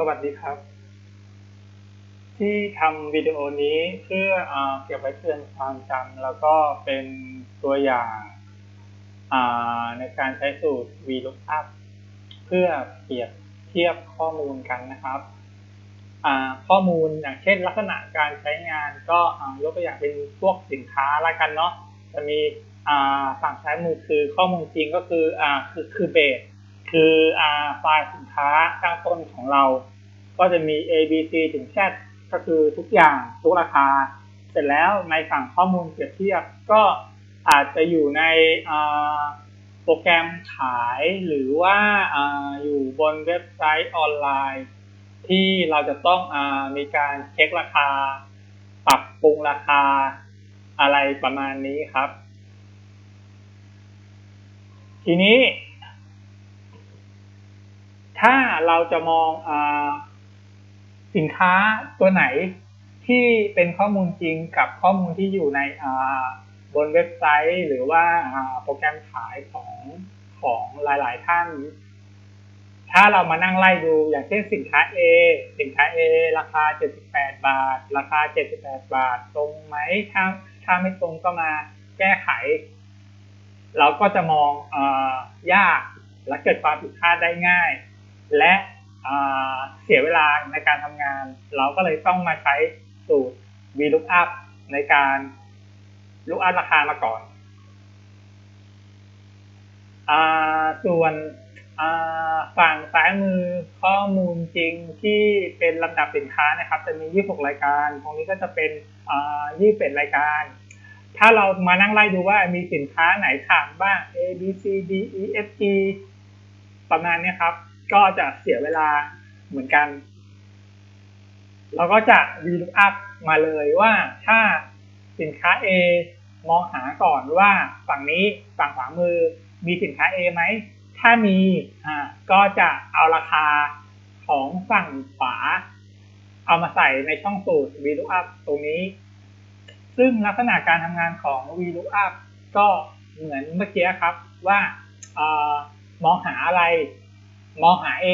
สวัสดีครับ ที่ทำวิดีโอนี้เพื่ออเก็บไว้เตือนความจำแล้วก็เป็นตัวอย่างาในการใช้สูตร VLOOKUP เพื่อเปรียบเทียบข้อมูลกันนะครับ ข้อมูลอย่างเช่นลักษณะการใช้งานก็ยกตัวอย่างเป็นพวกสินค้าละกันเนาะจะมีฝั่งซ้ายมือคือข้อมูลจริงก็คืออคือคือเบส คือไฟล์สินค้าตั้งต้นของเรา ก็จะมี A B C ถึง Z ก็คือทุกอย่างทุกราคา เสร็จแล้วในฝั่งข้อมูลเปรียบเทียบก็อาจจะอยู่ในโปรแกรมขายหรือว่าออยู่บนเว็บไซต์ออนไลน์ ที่เราจะต้องอมีการเช็คราคา ปรับปรุงราคาอะไรประมาณนี้ครับ ทีนี้ ถ้าเราจะมองอสินค้าตัวไหนที่เป็นข้อมูลจริงกับข้อมูลที่อยู่ในบนเว็บไซต์ หรือว่าโปรแกรมขายของของหลาย ๆ ท่าน ถ้าเรามานั่งไล่ดูอย่างเช่นสินค้า A สินค้า A ราคา 78 บาท ราคา 78 บาท ตรงไหมถ้าถ้าไม่ตรงก็มาแก้ไข เราก็จะมองอยากและเกิดความผิดพลาดได้ง่าย และเสียเวลาในการทำงาน เราก็เลยต้องมาใช้สูตร VLOOKUP ในการ lookup ราคามาก่อนอส่วนฝั่งซ้ายมือข้อมูลจริงที่เป็นลำดับสินค้านะครับ จะมี 26 รายการ ตรงนี้ก็จะเป็น21 รายการ ถ้าเรามานั่งไล่ดูว่ามีสินค้าไหนถามบ้าง A B C D E F G ประมาณนี้ครับ ก็จะเสียเวลาเหมือนกัน เราก็จะ VLOOKUP มาเลยว่าถ้าสินค้า A มองหาก่อนว่าฝั่งนี้ฝั่งขวามือมีสินค้า A ไหม ถ้ามีอ่าก็จะเอาราคาของฝั่งขวา เอามาใส่ในช่องสูตร VLOOKUP ตรงนี้ ซึ่งลักษณะการทำงานของ VLOOKUP ก็เหมือนเมื่อกี้ครับว่าอมองหาอะไร มองหา A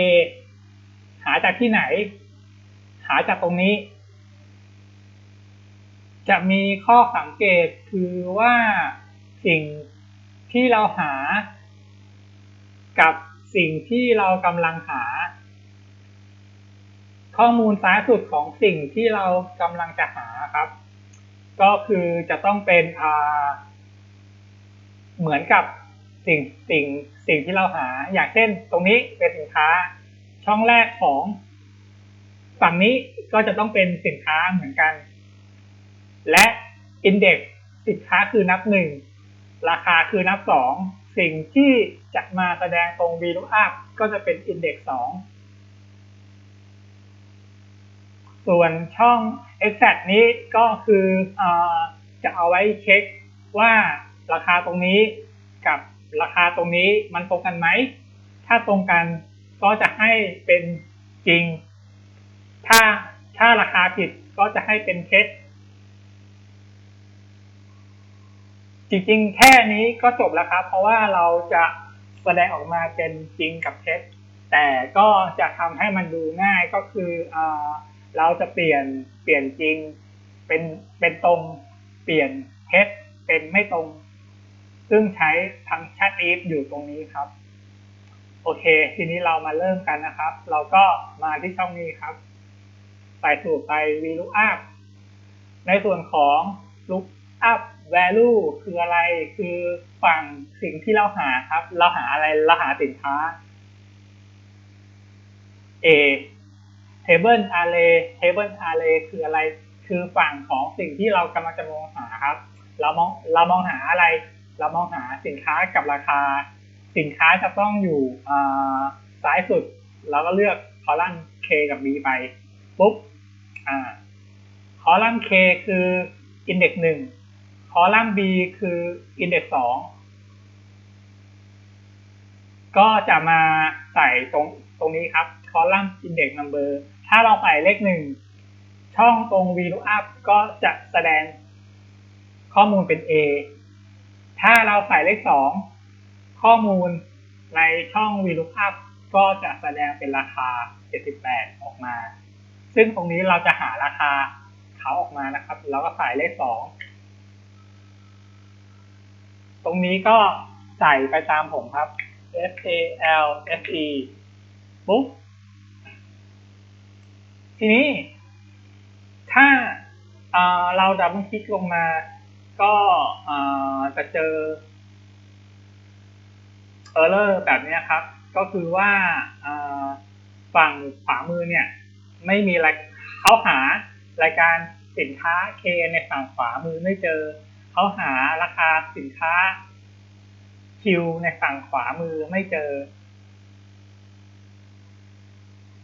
หาจากที่ไหน หาจากตรงนี้ จะมีข้อสังเกตคือว่าสิ่งที่เราหา กับสิ่งที่เรากำลังหา ข้อมูลซ้ายสุดของสิ่งที่เรากำลังจะหาครับ ก็คือจะต้องเป็นเหมือนกับ สิ่งสิ่งสิ่งที่เราหา อย่างเช่น ตรงนี้เป็นสินค้าช่องแรกของฝั่งนี้ก็จะต้องเป็นสินค้าเหมือนกัน และอินเด็กซ์สินค้าคือนับหนึ่งราคาคือนับสองสิ่งที่จะมาแสดงตรง VLOOKUP ก็จะเป็นอินเด็กซ์สองส่วนช่อง exact นี้ก็คืออจะเอาไว้เช็คว่าราคาตรงนี้กับ ราคาตรงนี้มันตรงกันไหม ถ้าตรงกันก็จะให้เป็นจริง ถ้าถ้าราคาผิดก็จะให้เป็นเท็จจริงๆ แค่นี้ก็จบแล้วครับ เพราะว่าเราจะแสดงออกมาเป็นจริงกับเท็จแต่ก็จะทำให้มันดูง่ายก็คือเอเราจะเปลี่ยนเปลี่ยนจริงเป็นเป็นตรงเปลี่ยนเท็จเป็นไม่ตรง ซึ่งใช้ฟังก์ชัน if อยู่ตรงนี้ครับ โอเค ทีนี้เรามาเริ่มกันนะครับ เราก็มาที่ช่องนี้ครับ ใส่สูตรไป VLOOKUP ในส่วนของ lookup value คืออะไร คือฝั่งสิ่งที่เราหาครับ เราหาอะไร เราหาสินค้า A table array table array คืออะไร คือฝั่งของสิ่งที่เรากำลังจะมองหาครับ เรามองเรามองหาอะไร เรามองหาสินค้ากับราคา สินค้าจะต้องอยู่ซ้ายสุด เราก็เลือกคอลัมน์ K กับ B ไปปุ๊บคอลัมน์ K คืออินเด็กซ์หนึ่งคอลัมน์ B คืออินเด็กซ์สองก็จะมาใส่ตรงตรงนี้ครับคอลัมน์อินเด็กซ์นัมเบอร์ถ้าเราใส่เลขหนึ่งช่องตรง VLOOKUP ก็จะแสดงข้อมูลเป็น A ถ้าเราใส่เลขสองข้อมูลในช่อง VLOOKUP ก็จะแสดงเป็นราคา 78 ออกมา ซึ่งตรงนี้เราจะหาราคาเขาออกมานะครับ เราก็ใส่เลขสองตรงนี้ก็ใส่ไปตามผมครับ F A L F E ปุ๊บ ทีนี้ ถ้าเอ่อเราดับเบิลคลิกลงมา ก็เอ่อจะเจอ error แบบนี้ครับ ก็คือว่าฝั่งขวามือเนี่ย ไม่มีเขาหารายการสินค้า K ในฝั่งขวามือไม่เจอ เขาหาราคาสินค้า Q ในฝั่งขวามือไม่เจอ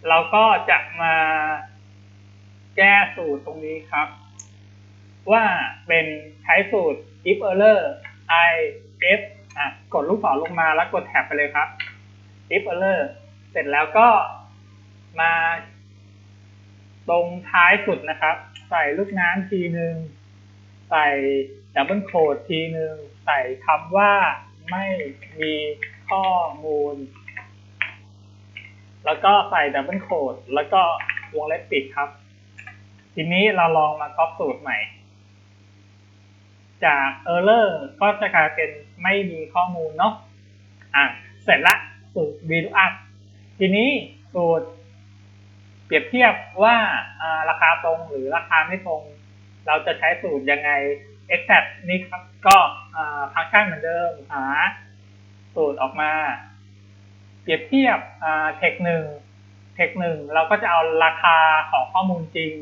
เราก็จะมาแก้สูตรตรงนี้ครับ ว่าเป็นใช้สูตร if error i f อะกดลูกศรลงมาแล้วกดแท็บไปเลยครับ if error เสร็จแล้วก็มา ตรงท้ายสุดนะครับ ใส่ลูกน้ำทีหนึ่งใส่ดับเบิลโคดทีหนึ่งใส่คำว่าไม่มีข้อมูล แล้วก็ใส่ดับเบิลโคดแล้วก็วงเล็บปิดครับ ทีนี้เราลองมาก๊อปสูตรใหม่ จาก error ก็จะกลายเป็นไม่มีข้อมูลเนาะอะเสร็จละสูตร VLOOKUP ทีนี้สูตรเปรียบเทียบว่าราคาตรงหรือราคาไม่ตรง เราจะใช้สูตรยังไง exact นี่ครับก็ฟังก์ชันเหมือนเดิมหาสูตรออกมา เปรียบเทียบเทคหนึ่งเทคหนึ่งเราก็จะเอาราคาของข้อมูลจริง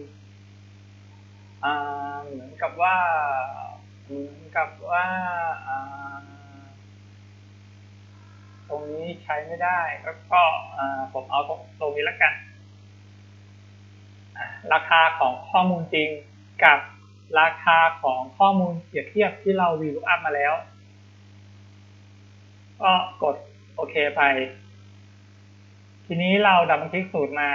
เหมือนกับว่า กับว่าตรงนี้ใช้ไม่ได้แล้วก็ผมเอาตรงนี้แล้วกัน ราคาของข้อมูลจริงกับราคาของข้อมูลเปรียบเทียบที่เราวิวอัพมาแล้ว ก็กดโอเคไป ทีนี้เราดับเบิลคลิกสูตรมา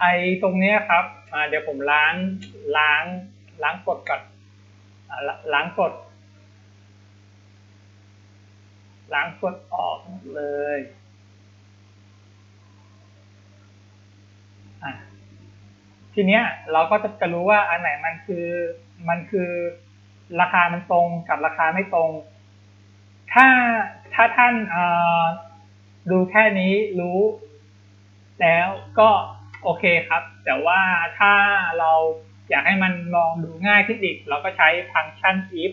ไอตรงนี้ครับเดี๋ยวผมล้างล้างล้างกดก่อนล้างกดล้างกดออกเลยทีเนี้ยเราก็จะรู้ว่าอันไหนมันคือมันคือราคามันตรงกับราคาไม่ตรง ถ้าถ้าท่านดูแค่นี้รู้ แล้วก็ โอเคครับ แต่ว่าถ้าเราอยากให้มันมองดูง่ายขึ้นอีก เราก็ใช้ฟังก์ชัน if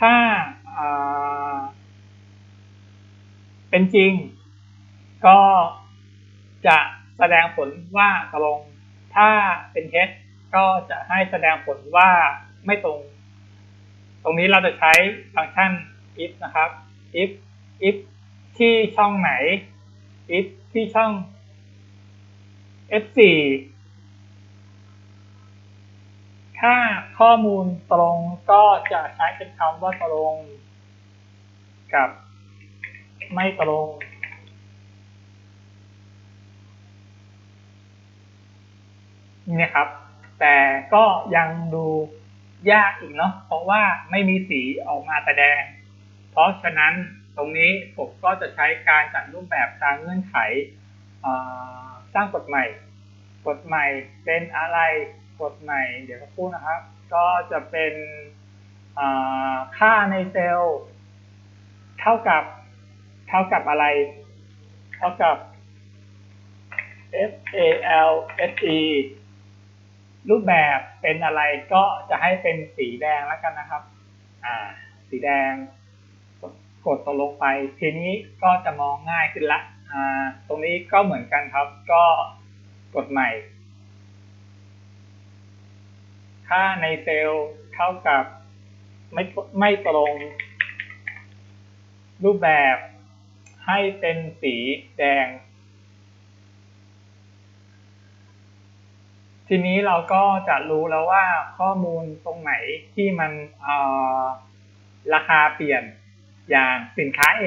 ถ้าเป็นจริง ก็จะแสดงผลว่าตรง ถ้าเป็นเท็จก็จะให้แสดงผลว่าไม่ตรง ตรงนี้เราจะใช้ฟังก์ชัน if นะครับ if if ที่ช่องไหน if ที่ช่อง f4 ถ้าข้อมูลตรงก็จะใช้เป็นคำว่าตรงกับไม่ตรงนี่ครับ แต่ก็ยังดูยากอีกเนาะเพราะว่าไม่มีสีออกมาแสดง เพราะฉะนั้นตรงนี้ผมก็จะใช้การจัดรูปแบบตามเงื่อนไข สร้างกฎใหม่ กฎใหม่เป็นอะไรกฎใหม่เดี๋ยวพูดนะครับ ก็จะเป็นค่าในเซลล์เท่ากับเท่ากับอะไร เท่ากับ F A L S E รูปแบบเป็นอะไรก็จะให้เป็นสีแดงแล้วกันนะครับ อ่า สีแดง กดตกลงไป ทีนี้ก็จะมองง่ายขึ้นละ ตรงนี้ก็เหมือนกันครับ ก็กดใหม่ ค่าในเซลล์เท่ากับไม่ไม่ตรง รูปแบบให้เป็นสีแดง ทีนี้เราก็จะรู้แล้วว่าข้อมูลตรงไหนที่มันราคาเปลี่ยนอย่างสินค้า A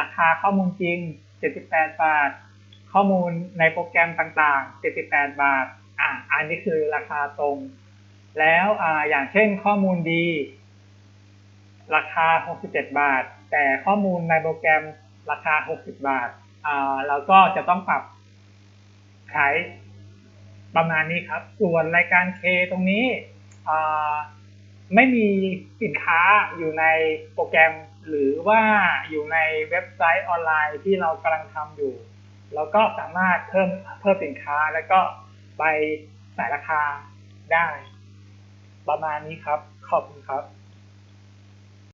ราคาข้อมูลจริง 78 บาท ข้อมูลในโปรแกรมต่างๆ 78 บาท อ่าอันนี้คือราคาตรง แล้วอ่าอย่างเช่นข้อมูลดี ราคา 67 บาท แต่ข้อมูลในโปรแกรมราคา 60 บาทอ่าเราก็จะต้องปรับขายประมาณนี้ครับ ส่วนรายการ K ตรงนี้อ่าไม่มีสินค้าอยู่ในโปรแกรม หรือว่าอยู่ในเว็บไซต์ออนไลน์ที่เรากำลังทำอยู่ เราก็สามารถเพิ่มเพิ่มสินค้าแล้วก็ไปใส่ราคาได้ ประมาณนี้ครับ ขอบคุณครับ